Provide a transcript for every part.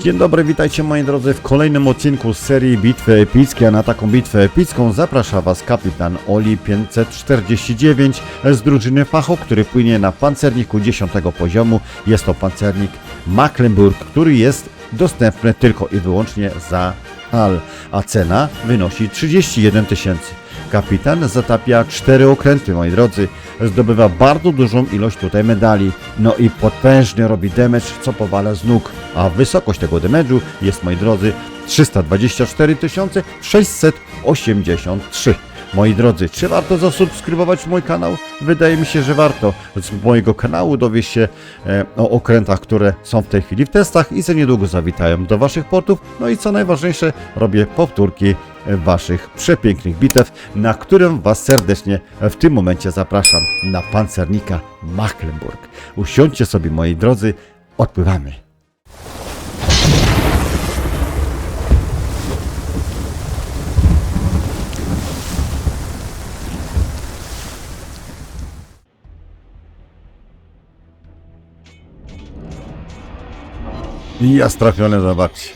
Dzień dobry, witajcie moi drodzy w kolejnym odcinku z serii Bitwy Epickie, a na taką bitwę epicką zaprasza Was kapitan Oli 549 z drużyny Facho, który płynie na pancerniku 10 poziomu. Jest to pancernik Mecklenburg, który jest dostępny tylko i wyłącznie za HAL, a cena wynosi 31 tysięcy. Kapitan zatapia cztery okręty, moi drodzy. Zdobywa bardzo dużą ilość tutaj medali. No i potężny robi damage, co powala z nóg. A wysokość tego damage'u jest, moi drodzy, 324 683. Moi drodzy, czy warto zasubskrybować mój kanał? Wydaje mi się, że warto. Z mojego kanału dowie się e, o okrętach, które są w tej chwili w testach i za niedługo zawitają do Waszych portów. No i co najważniejsze, robię powtórki Waszych przepięknych bitew, na którym Was serdecznie w tym momencie zapraszam na pancernika Mecklenburg. Usiądźcie sobie, moi drodzy, odpływamy. Jest trafione, zobaczcie.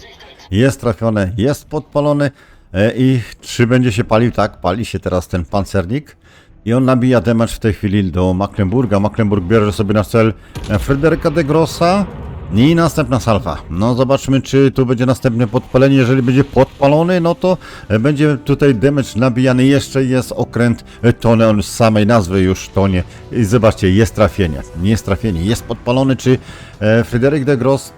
Jest trafione, jest podpalony e, i czy będzie się palił? Tak, pali się teraz ten pancernik. I on nabija damage w tej chwili do Mecklenburga. Mecklenburg bierze sobie na cel e, Fryderyka de Grossa i następna salwa. No zobaczmy, czy tu będzie następne podpalenie. Jeżeli będzie podpalony, no to e, będzie tutaj damage nabijany. Jeszcze jest okręt e, Tony, on z samej nazwy już tonie. I zobaczcie, jest trafienie. Nie jest trafienie, jest podpalony. Czy Fryderyk de Gross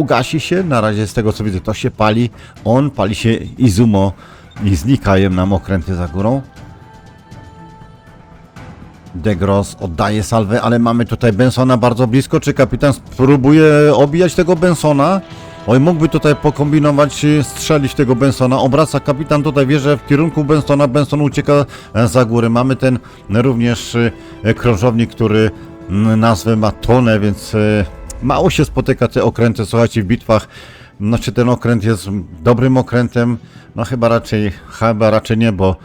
ugasi się, na razie z tego co widzę to się pali, on pali się Izumo i znikają nam okręty za górą. Degros oddaje salwę, ale mamy tutaj Bensona bardzo blisko, czy kapitan spróbuje obijać tego Bensona? Oj, mógłby tutaj pokombinować, y, strzelić tego Bensona. Obraca kapitan tutaj wieże w kierunku Bensona. Benson ucieka e, za górę. Mamy ten również y, krążownik, który nazwę ma Tonę, więc y, mało się spotyka te okręty, słuchajcie, w bitwach. Znaczy ten okręt jest dobrym okrętem, no chyba raczej, chyba raczej nie, bo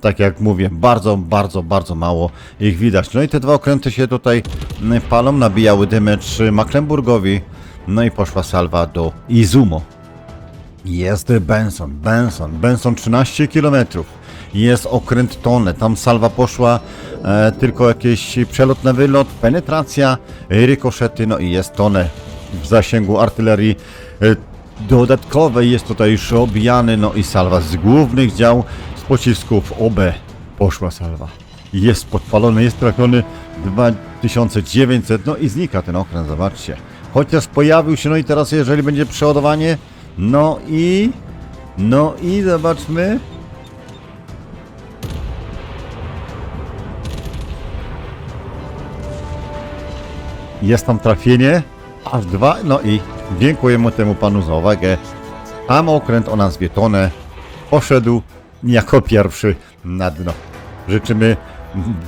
tak jak mówię, bardzo, bardzo, bardzo mało ich widać. No i te dwa okręty się tutaj palą, nabijały damage Mecklenburgowi, no i poszła salwa do Izumo. Jest Benson, Benson, Benson 13 km. Jest okręt tonę, tam salwa poszła, e, tylko jakiś przelot na wylot, penetracja, rykoszety, no i jest tonę w zasięgu artylerii e, dodatkowej. Jest tutaj już obijany, no i salwa z głównych dział, z pocisków OB poszła salwa. Jest podpalony, jest trafiony 2900, no i znika ten okręt, zobaczcie. Chociaż pojawił się, no i teraz jeżeli będzie przeładowanie, no i... No i zobaczmy. Jest tam trafienie, aż dwa, no i dziękujemy temu panu za uwagę. Tam okręt o nazwie Tonę poszedł jako pierwszy na dno. Życzymy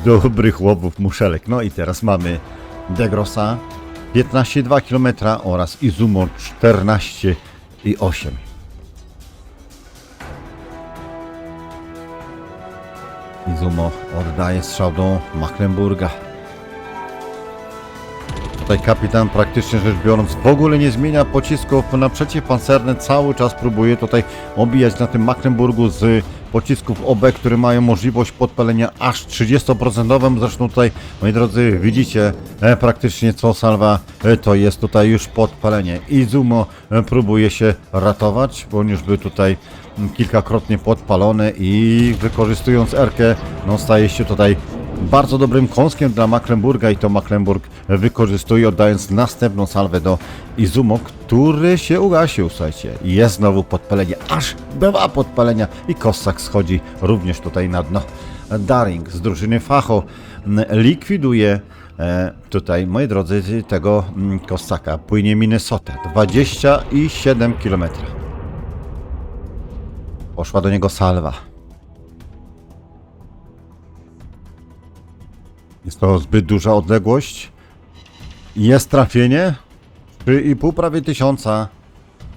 dobrych łowów muszelek. No i teraz mamy Degrosa 15,2 km oraz Izumo 14,8 Izumo oddaje strzał do Mecklenburga. Tutaj kapitan praktycznie rzecz biorąc w ogóle nie zmienia pocisków na przeciwpancerne, cały czas próbuje tutaj obijać na tym Mecklenburgu z pocisków OB, które mają możliwość podpalenia aż 30%. Zresztą tutaj, moi drodzy, widzicie e, praktycznie co salwa e, to jest tutaj już podpalenie. Izumo e, próbuje się ratować, bo on już był tutaj mm, kilkakrotnie podpalony i wykorzystując Erkę, no staje się tutaj bardzo dobrym kąskiem dla Mecklenburga i to Mecklenburg wykorzystuje, oddając następną salwę do Izumo, który się ugasił, słuchajcie. Jest znowu podpalenie, aż dwa podpalenia i Kossak schodzi również tutaj na dno. Daring z drużyny Facho likwiduje e, tutaj, moi drodzy, tego mm, Kossaka. Płynie Minnesota, 27 km. Poszła do niego salwa. Jest to zbyt duża odległość. Jest trafienie. 3,5 prawie tysiąca.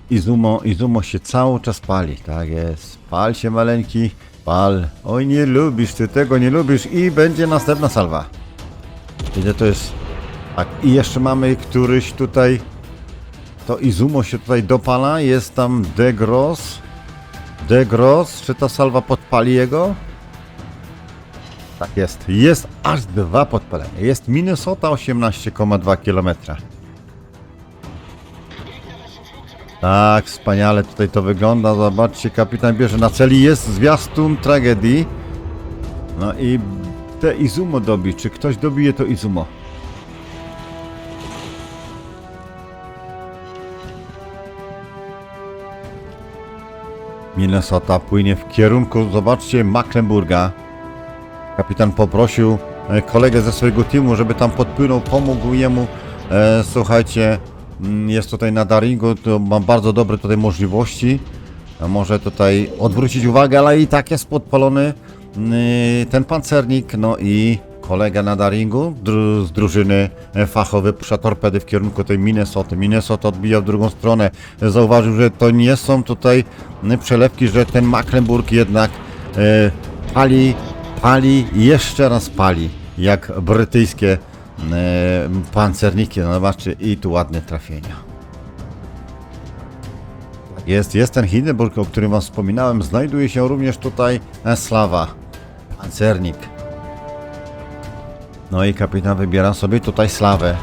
Izumo, Izumo się cały czas pali. Tak jest. Pal się maleńki. Pal. Oj, nie lubisz, ty tego nie lubisz. I będzie następna salwa. Ile to jest? Tak. I jeszcze mamy któryś tutaj to Izumo się tutaj dopala, jest tam Degros. Degros, czy ta salwa podpali jego? Tak jest, jest aż dwa podpalenia. Jest Minnesota 18,2 km. Tak, wspaniale tutaj to wygląda. Zobaczcie, kapitan bierze na celi. Jest zwiastun tragedii. No i te Izumo dobi. Czy ktoś dobije to Izumo? Minnesota płynie w kierunku, zobaczcie, Mecklenburga. Kapitan poprosił e, kolegę ze swojego teamu, żeby tam podpłynął, pomógł jemu. E, słuchajcie, mm, jest tutaj na Daringu, to mam bardzo dobre tutaj możliwości. Może tutaj odwrócić uwagę, ale i tak jest podpalony mm, ten pancernik, no i kolega na Daringu z drużyny e, fachowy pusza torpedy w kierunku tej Minnesota. Minnesota odbija w drugą stronę. Zauważył, że to nie są tutaj mm, przelewki, że ten Mecklenburg jednak e, pali, pali jeszcze raz pali, jak brytyjskie e, pancerniki. No zobaczcie, i tu ładne trafienia. Jest, jest ten Hindenburg, o którym wam wspominałem. Znajduje się również tutaj Slawa, pancernik. No i kapitan wybiera sobie tutaj Slawę.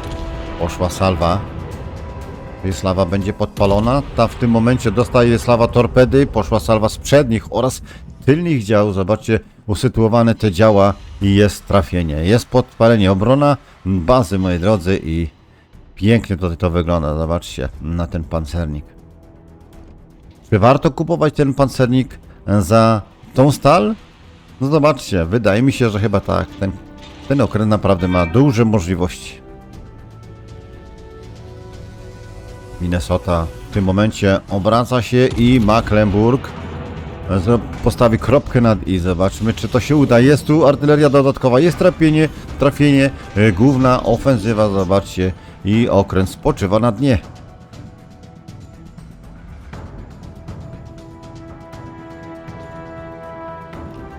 Poszła salwa. Slawa będzie podpalona. Ta w tym momencie dostaje Slawa torpedy. Poszła salwa z przednich oraz tylnych dział. Zobaczcie, usytuowane te działa i jest trafienie. Jest podpalenie, obrona bazy, moi drodzy, i pięknie tutaj to wygląda. Zobaczcie na ten pancernik. Czy warto kupować ten pancernik za tą stal? No zobaczcie, wydaje mi się, że chyba tak. Ten, ten okręt naprawdę ma duże możliwości. Minnesota w tym momencie obraca się i Mecklenburg postawi kropkę nad i. Zobaczmy, czy to się uda. Jest tu artyleria dodatkowa, jest trafienie, trafienie, główna ofensywa, zobaczcie. I okręt spoczywa na dnie.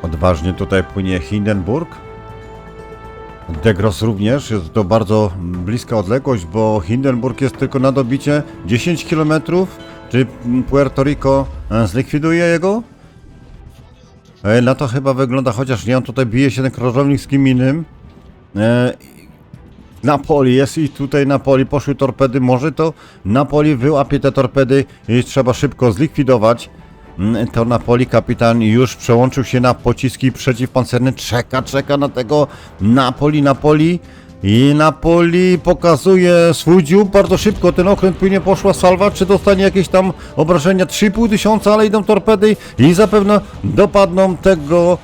Odważnie tutaj płynie Hindenburg. Degros również, jest to bardzo bliska odległość, bo Hindenburg jest tylko na dobicie 10 km. Czy Puerto Rico e, zlikwiduje jego? E, Na to chyba wygląda, chociaż nie, on tutaj bije się ten krążownik z kim innym. E, Napoli jest i tutaj Napoli poszły torpedy, może to Napoli wyłapie te torpedy i trzeba szybko zlikwidować. Mm, To Napoli kapitan już przełączył się na pociski przeciwpancerne, czeka, czeka na tego Napoli, Napoli i Napoli pokazuje swój dziób bardzo szybko, ten okręt płynie poszła salwa, czy dostanie jakieś tam obrażenia, 3,5 tysiąca, ale idą torpedy i zapewne dopadną tego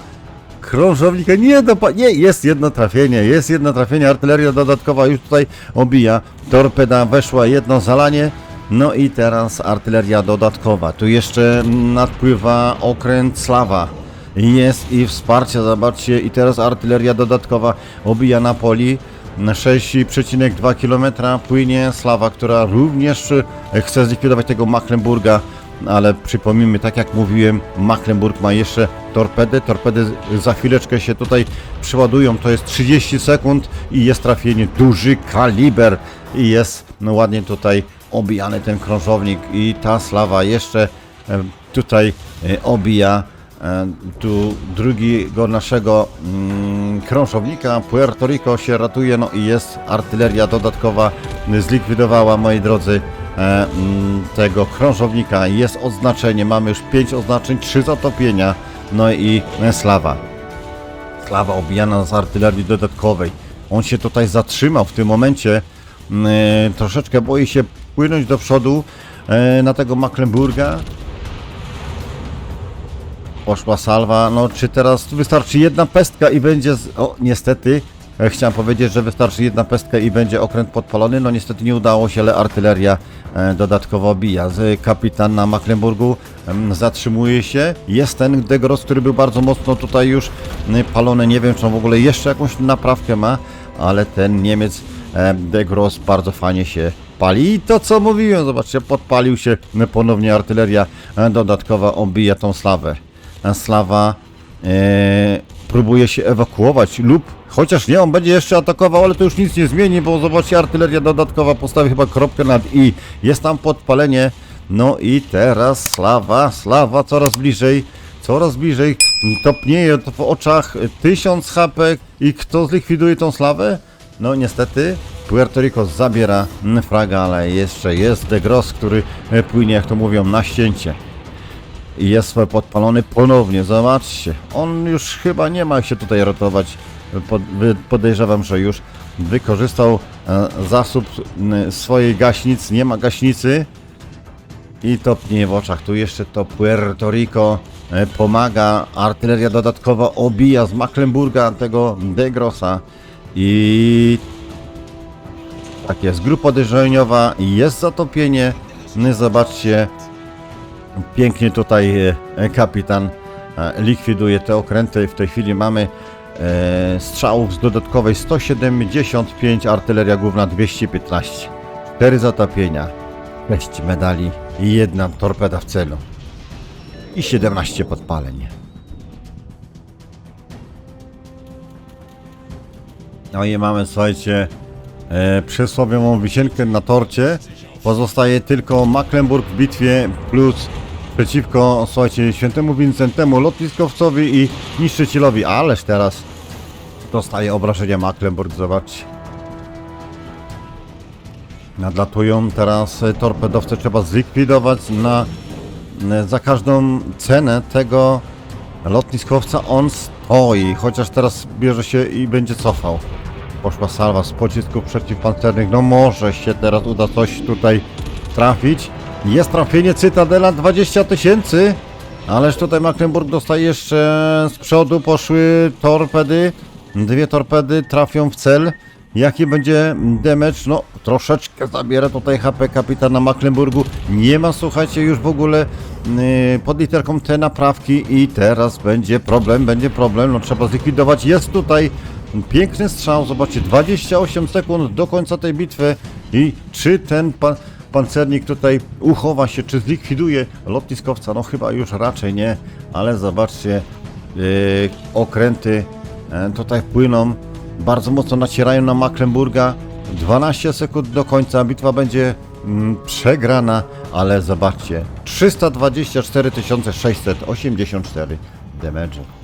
krążownika. Nie, dopa- nie, jest jedno trafienie, jest jedno trafienie, artyleria dodatkowa już tutaj obija. Torpeda weszła, jedno zalanie. No i teraz artyleria dodatkowa. Tu jeszcze nadpływa okręt Slawa. Jest i wsparcie, zobaczcie, i teraz artyleria dodatkowa obija Napoli. Na 6,2 km płynie Slawa, która również e, chce zlikwidować tego Mecklenburga ale przypomnijmy, tak jak mówiłem, Mecklenburg ma jeszcze torpedy. Torpedy za chwileczkę się tutaj przeładują. To jest 30 sekund i jest trafienie. Duży kaliber i jest no, ładnie tutaj obijany ten krążownik i ta slawa jeszcze e, tutaj e, obija tu drugiego naszego mm, krążownika. Puerto Rico się ratuje, no i jest artyleria dodatkowa. Zlikwidowała, moi drodzy, e, mm, tego krążownika. Jest oznaczenie, mamy już 5 oznaczeń, 3 zatopienia, no i e, slawa. Slawa obijana z artylerii dodatkowej. On się tutaj zatrzymał w tym momencie. Mm, e, troszeczkę boi się płynąć do przodu e, na tego Mecklenburga. Poszła salwa. No, czy teraz wystarczy jedna pestka i będzie. Z... O, niestety. e, Chciałem powiedzieć, że wystarczy jedna pestka i będzie okręt podpalony. No niestety nie udało się, ale artyleria e, dodatkowo bija. Kapitan na Mecklenburgu zatrzymuje się. Jest ten Degros, który był bardzo mocno tutaj już palony. Nie wiem, czy on w ogóle jeszcze jakąś naprawkę ma, ale ten Niemiec e, Degros bardzo fajnie się pali. I to co mówiłem, zobaczcie, podpalił się ponownie artyleria dodatkowa, obija tą slawę. Slawa e, próbuje się ewakuować lub chociaż nie, on będzie jeszcze atakował, ale to już nic nie zmieni, bo zobaczcie, artyleria dodatkowa postawi chyba kropkę nad i. Jest tam podpalenie. No i teraz slawa, slawa coraz bliżej, coraz bliżej. Topnieje to w oczach 1000 HP i kto zlikwiduje tą slawę? No niestety Puerto Rico zabiera fraga, ale jeszcze jest De Gros, który e, płynie, jak to mówią, na ścięcie. Jest podpalony ponownie, zobaczcie. On już chyba nie ma się tutaj ratować. Podejrzewam, że już wykorzystał e, zasób swojej gaśnic. Nie ma gaśnicy. I topnie w oczach. Tu jeszcze to Puerto Rico e, pomaga. Artyleria dodatkowa obija z Mecklenburga tego Degrosa. I tak jest. Grupa uderzeniowa. Jest zatopienie. Zobaczcie. Pięknie tutaj e, kapitan e, likwiduje te okręty. W tej chwili mamy e, strzałów z dodatkowej 175, artyleria główna 215. 4 zatopienia, 6 medali i jedna torpeda w celu. I 17 podpaleń. No i mamy, słuchajcie, e, przysłowiową wisienkę na torcie. Pozostaje tylko Mecklenburg w bitwie plus przeciwko, słuchajcie, świętemu Wincentemu, lotniskowcowi i niszczycielowi. Ależ teraz dostaje obrażenia Mecklenburg, zobaczcie. Nadlatują teraz e, torpedowce, trzeba zlikwidować na, e, za każdą cenę tego lotniskowca. On stoi, chociaż teraz bierze się i będzie cofał. Poszła salwa z pocisków przeciwpancernych. No może się teraz uda coś tutaj trafić. Jest trafienie Cytadela 20 tysięcy. Ależ tutaj Mecklenburg dostaje jeszcze z przodu. Poszły torpedy. Dwie torpedy trafią w cel. Jaki będzie damage? No, troszeczkę zabiera tutaj HP kapitana Mecklenburgu. Nie ma, słuchajcie, już w ogóle yy, pod literką T naprawki i teraz będzie problem, będzie problem. No, trzeba zlikwidować. Jest tutaj piękny strzał. Zobaczcie, 28 sekund do końca tej bitwy i czy ten pan, pancernik tutaj uchowa się, czy zlikwiduje lotniskowca? No chyba już raczej nie, ale zobaczcie, yy, okręty e, tutaj płyną, bardzo mocno nacierają na Mecklenburga. 12 sekund do końca, bitwa będzie mm, przegrana, ale zobaczcie, 324 684 damage.